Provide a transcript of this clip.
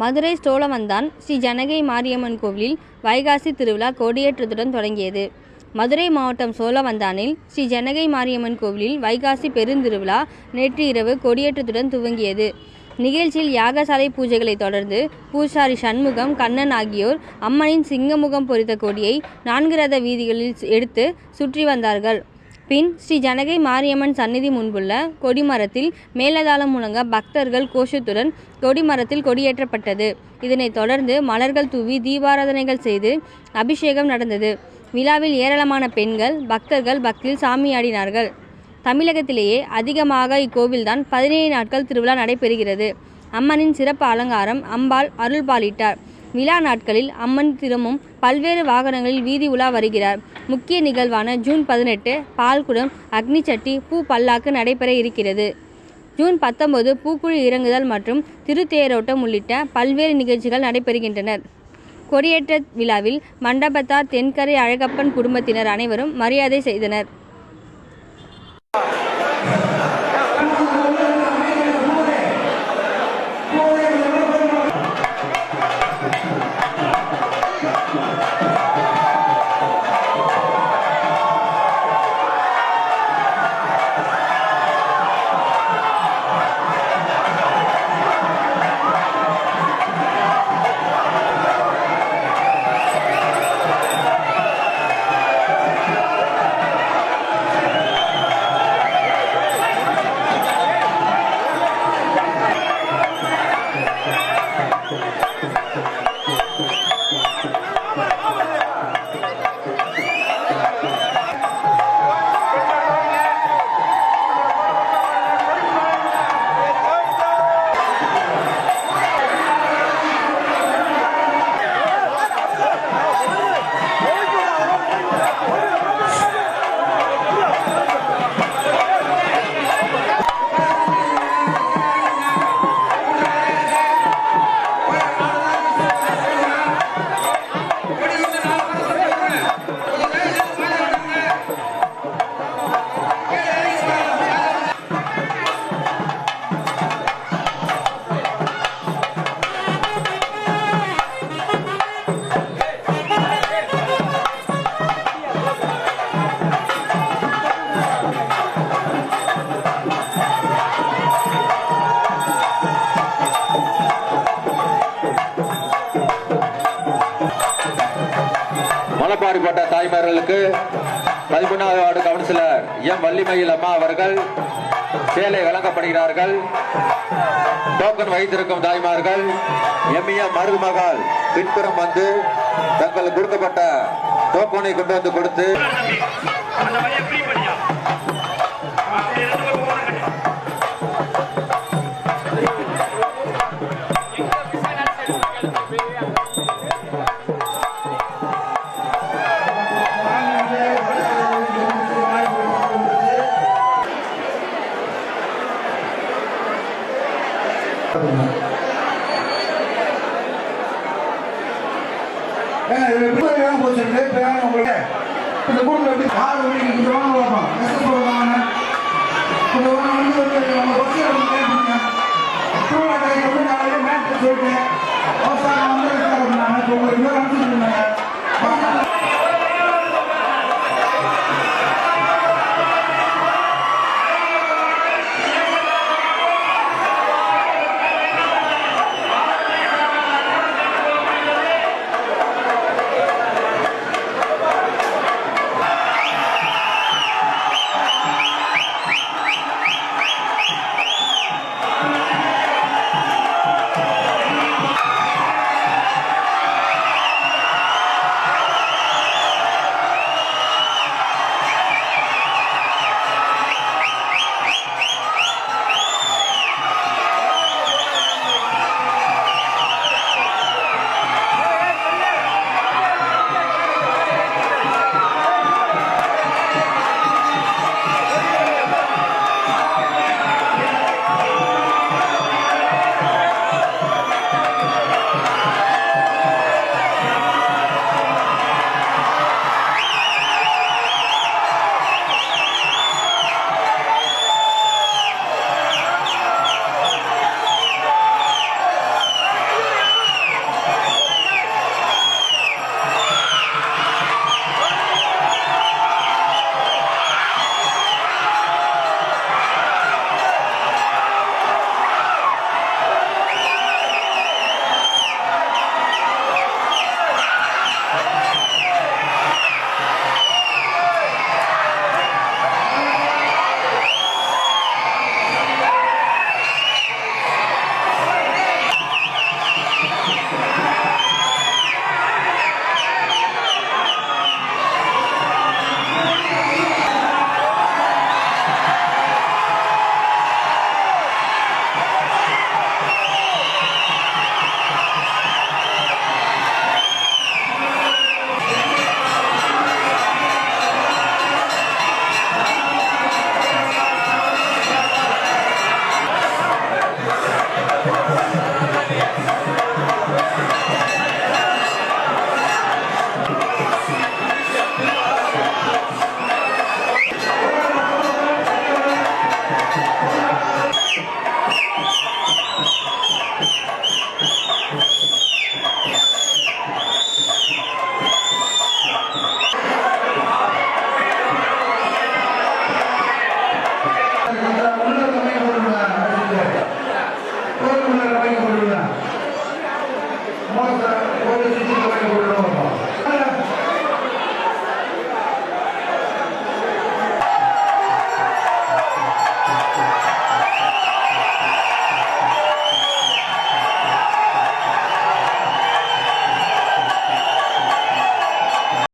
மதுரை சோழவந்தான் ஸ்ரீ ஜனகை மாரியம்மன் கோவிலில் வைகாசி திருவிழா கொடியேற்றத்துடன் தொடங்கியது. மதுரை மாவட்டம் சோழவந்தானில் ஸ்ரீ ஜனகை மாரியம்மன் கோவிலில் வைகாசி பெருந்திருவிழா நேற்று இரவு கொடியேற்றத்துடன் துவங்கியது. நிகழ்ச்சியில் யாகசாலை பூஜைகளை தொடர்ந்து பூசாரி சண்முகம், கண்ணன் ஆகியோர் அம்மனின் சிங்கமுகம் பொறித்த கொடியை நான்கு ரத வீதிகளில் எடுத்து சுற்றி வந்தார்கள். பின் ஸ்ரீ ஜனகை மாரியம்மன் சந்நிதி முன்புள்ள கொடிமரத்தில் மேலதாளம் முழங்க பக்தர்கள் கோஷத்துடன் கொடிமரத்தில் கொடியேற்றப்பட்டது. இதனைத் தொடர்ந்து மலர்கள் தூவி தீபாராதனைகள் செய்து அபிஷேகம் நடந்தது. விழாவில் ஏராளமான பெண்கள், பக்தர்கள் பக்தியில் சாமியாடினார்கள். தமிழகத்திலேயே அதிகமாக இக்கோவில்தான் பதினேழு நாட்கள் திருவிழா நடைபெறுகிறது. அம்மனின் சிறப்பு அலங்காரம் அம்பாள் அருள்பாலிட்டார். விழா நாட்களில் அம்மன் தினமும் பல்வேறு வாகனங்களில் வீதி உலா வருகிறார். முக்கிய நிகழ்வான ஜூன் பதினெட்டு பால்குடம், அக்னிசட்டி, பூ பல்லாக்கு நடைபெற இருக்கிறது. ஜூன் பத்தொன்பது பூக்குழி இறங்குதல் மற்றும் திருத்தேரோட்டம் உள்ளிட்ட பல்வேறு நிகழ்ச்சிகள் நடைபெறுகின்றன. கொடியேற்ற விழாவில் மண்டபத்தார், தென்கரை அழகப்பன் குடும்பத்தினர் அனைவரும் மரியாதை செய்தனர். மலப்பாடி போட்ட தாய்மார்களுக்கு பதிமூணாவது வார்டு கவுன்சிலர் எம் வள்ளிமயில் அம்மா அவர்கள் சேலை வழங்கப்படுகிறார்கள். டோக்கன் வைத்திருக்கும் தாய்மார்கள் எம்இஎம் மருதுமகால் பின்புறம் வந்து தங்களுக்கு கொடுக்கப்பட்ட டோக்கனை கொண்டு வந்து கொடுத்து போச்சு? இப்ப உங்களுக்கு. இந்த கூட்டத்தில் எப்படி ஆறு மணிக்கு